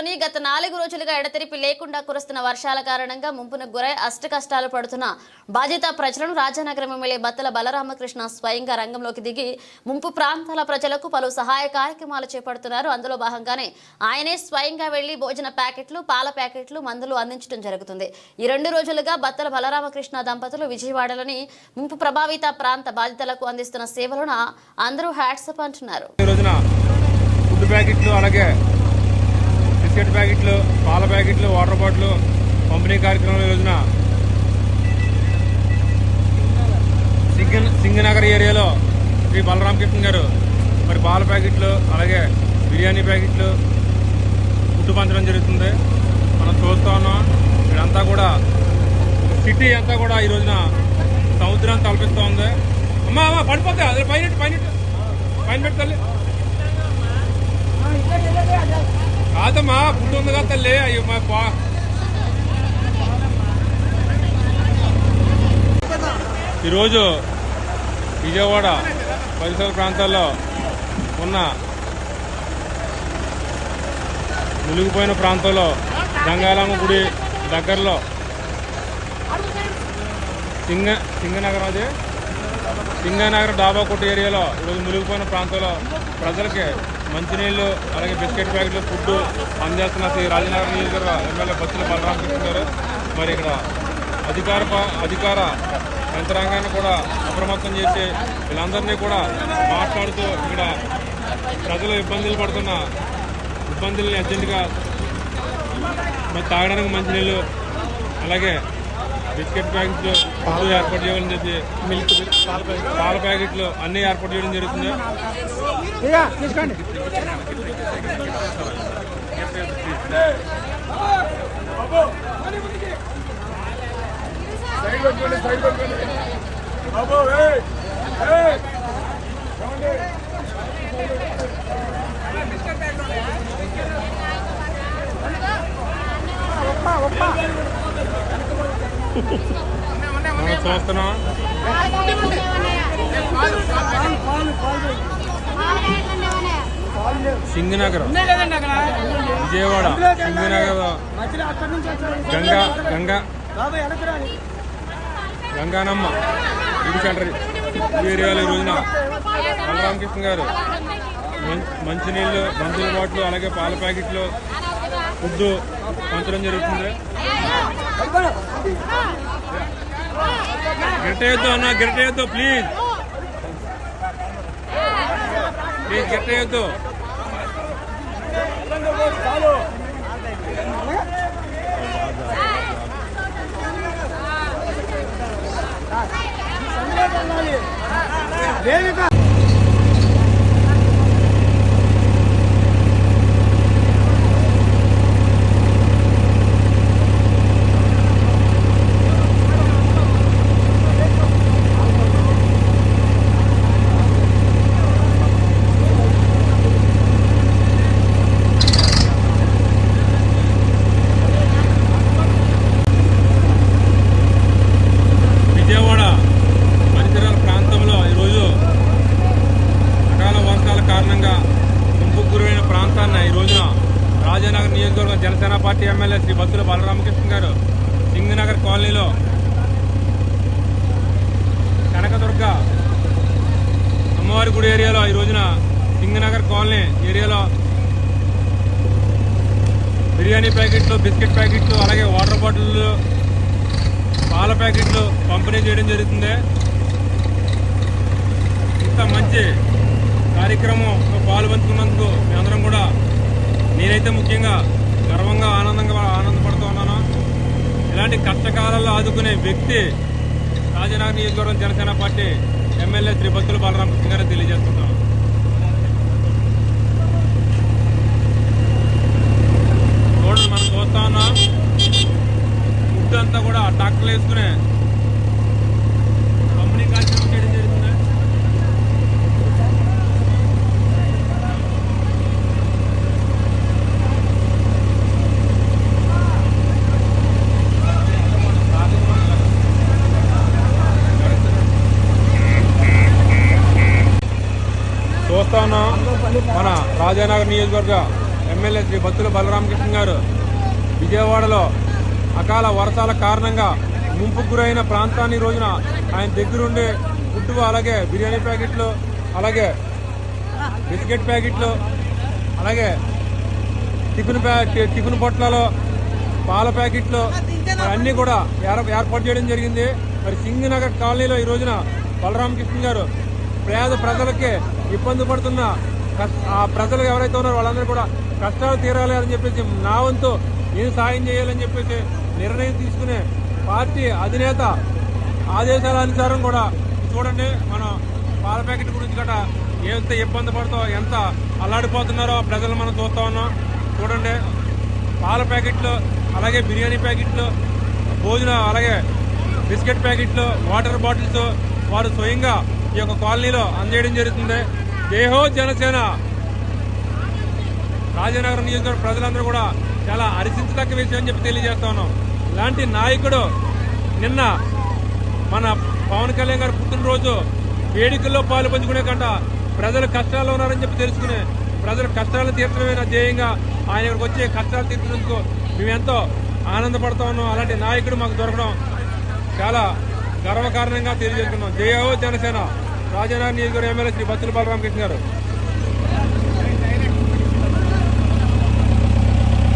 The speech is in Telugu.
జిల్లాలోని గత నాలుగు రోజులుగా ఎడతెరిపి లేకుండా కురుస్తున్న వర్షాల కారణంగా ముంపున గురై అష్ట కష్టాలు పడుతున్న బాధిత ప్రజలను రాజానగరం ఎమ్మెల్యే బత్తల బలరామకృష్ణ స్వయంగా రంగంలోకి దిగి ముంపు ప్రాంతాల ప్రజలకు పలు సహాయ కార్యక్రమాలు చేపడుతున్నారు. అందులో భాగంగానే ఆయనే స్వయంగా వెళ్ళి భోజన ప్యాకెట్లు పాల ప్యాకెట్లు మందులు అందించడం జరుగుతుంది. ఈ రెండు రోజులుగా బత్తల బలరామకృష్ణ దంపతులు విజయవాడలోని ముంపు ప్రభావిత ప్రాంత బాధితులకు అందిస్తున్న సేవలను అందరూ హ్యాట్సప్ అంటున్నారు. ప్యాకెట్లు అలాగే బిస్కెట్ ప్యాకెట్లు పాల ప్యాకెట్లు వాటర్ బాటిల్ పంపిణీ కార్యక్రమం ఈ రోజున సింగ సింగనగర్ ఏరియాలో శ్రీ బలరామకృష్ణ గారు. మరి పాల ప్యాకెట్లు అలాగే బిర్యానీ ప్యాకెట్లు ఫుడ్ పంచడం జరుగుతుంది. మనం చూస్తూ ఉన్నాం. ఇదంతా కూడా సిటీ అంతా కూడా ఈ రోజున సముద్రాన్ని తలపిస్తూ ఉంది. అమ్మా అమ్మా పడిపోతే. అది పైన పైన పైన పెట్టు తల్లి కాదమ్మా ఫుడ్ ఉంది కదా తల్లి? అయ్యో మా బా ఈరోజు విజయవాడ పరిసర ప్రాంతాల్లో ఉన్న మునిగిపోయిన ప్రాంతంలో గంగాలమ్మ గుడి దగ్గరలో సింగ సింగనగరం అది? సింగనగర్ డాబా కొట్టు ఏరియాలో ఈరోజు మునిగిపోయిన ప్రాంతంలో ప్రజలకి మంచినీళ్ళు అలాగే బిస్కెట్ ప్యాకెట్లు ఫుడ్ అందజేస్తున్న శ్రీ రాజనగర్ నియోజకవర్గ ఎమ్మెల్యే బస్సులు బలరామకృష్ణ గారు. మరి ఇక్కడ అధికార ప- అధికార యంత్రాంగాన్ని కూడా అప్రమత్తం చేసి వీళ్ళందరినీ కూడా మాట్లాడుతూ ఇక్కడ ప్రజలు ఇబ్బందులు పడుతున్న ఇబ్బందుల్ని అర్జెంటుగా మరి తాగడానికి మంచినీళ్ళు అలాగే బిస్కెట్ ప్యాకెట్లు ఫుడ్ ఏర్పాటు చేయాలని చెప్పి మిల్క్ పాల ప్యాకెట్లు అన్ని ఏర్పాటు చేయడం జరుగుతుంది తీసుకోండి చూస్తున్నాం సింగనగరం. విజయవాడ. సింగనగర్. గంగా గంగా. గంగానమ్మ. ఇది సెంటర్. ఈ ఏరియాలో ఈ రోజున బలరామకృష్ణ గారు మంచినీళ్ళు మందుల బాట్లు అలాగే పాల ప్యాకెట్లు ఫుడ్ పంచడం జరుగుతుంది. गिरटे तो ना गिरटे तो प्लीज़ प्लीज़ गिरटे तो. కాలనీలో కనకదుర్గ అమ్మవారి గుడి ఏరియాలో ఈ రోజున సింగనగర్ కాలనీ ఏరియాలో బిర్యానీ ప్యాకెట్లు బిస్కెట్ ప్యాకెట్లు అలాగే వాటర్ బాటిళ్ళు పాల ప్యాకెట్లు పంపిణీ చేయడం జరుగుతుంది. ఇంత మంచి కార్యక్రమంలో పాల్పంచుకున్నందుకు మీ అందరం కూడా నేనైతే ముఖ్యంగా గర్వంగా ఇలాంటి కష్టకాలంలో ఆదుకునే వ్యక్తి రాజనగర్ నియోజకవర్గం జనసేన పార్టీ ఎమ్మెల్యే శ్రీ బత్తుల బాలరామకృష్ణ గారు తెలియజేస్తున్నాను చూడండి మనం చూస్తా ఉన్నాం ఫుడ్ అంతా కూడా ట్రాక్టర్లు వేసుకునే పంపిణీ కార్యక్రమం చేయడం జరుగుతుంది చూస్తా ఉన్నాం మన రాజానగర్ నియోజకవర్గ ఎమ్మెల్యే శ్రీ బత్తుల బలరామకృష్ణ గారు విజయవాడలో అకాల వర్షాల కారణంగా ముంపుకు గురైన ప్రాంతాన్ని ఈ రోజున ఆయన దగ్గరుండి ఫుడ్ అలాగే బిర్యానీ ప్యాకెట్లు అలాగే బిస్కెట్ ప్యాకెట్లు అలాగే టిఫిన్ టిఫిన్ పొట్లాలు పాల ప్యాకెట్లు అన్నీ కూడా ఏర్పాటు చేయడం జరిగింది. మరి సింగనగర్ కాలనీలో ఈ రోజున బలరామకృష్ణ గారు పేద ప్రజలకి ఇబ్బంది పడుతున్న ఆ ప్రజలు ఎవరైతే ఉన్నారో వాళ్ళందరూ కూడా కష్టాలు తీరాలి అని చెప్పేసి నా వంతు నేను సాయం చేయాలని చెప్పేసి నిర్ణయం తీసుకునే పార్టీ అధినేత ఆదేశాల అనుసారం కూడా చూడండి మనం పాల ప్యాకెట్ గురించి గట ఎంత ఇబ్బంది పడుతూ ఎంత అల్లాడిపోతున్నారో ప్రజలు మనం చూస్తా ఉన్నాం. చూడండి పాల ప్యాకెట్లు అలాగే బిర్యానీ ప్యాకెట్లు భోజనం అలాగే బిస్కెట్ ప్యాకెట్లు వాటర్ బాటిల్స్ వారు స్వయంగా ఈ యొక్క కాలనీలో అందజేయడం జరుగుతుంది. దేహో జనసేన. రాజనగరం నియోజకవర్గ ప్రజలందరూ కూడా చాలా హర్షించదగ్గ విషయం అని చెప్పి తెలియజేస్తా ఉన్నాం. ఇలాంటి నాయకుడు నిన్న మన పవన్ కళ్యాణ్ గారి పుట్టినరోజు వేడుకల్లో పాలు పంచుకునే కంట ప్రజలు కష్టాల్లో ఉన్నారని చెప్పి తెలుసుకునే ప్రజల కష్టాలను తీర్చడమైన ధ్యేయంగా ఆయన ఇక్కడికి వచ్చే కష్టాలు తీర్చినందుకు మేము ఎంతో ఆనందపడతా ఉన్నాం. అలాంటి నాయకుడు మాకు దొరకడం చాలా గర్వకారణంగా తెలియజేసుకున్నాం. జయో జనసేన. రాజనగర్ నియోజకవర్గం ఎమ్మెల్యే శ్రీ బత్తుల బలరామకృష్ణ గారు.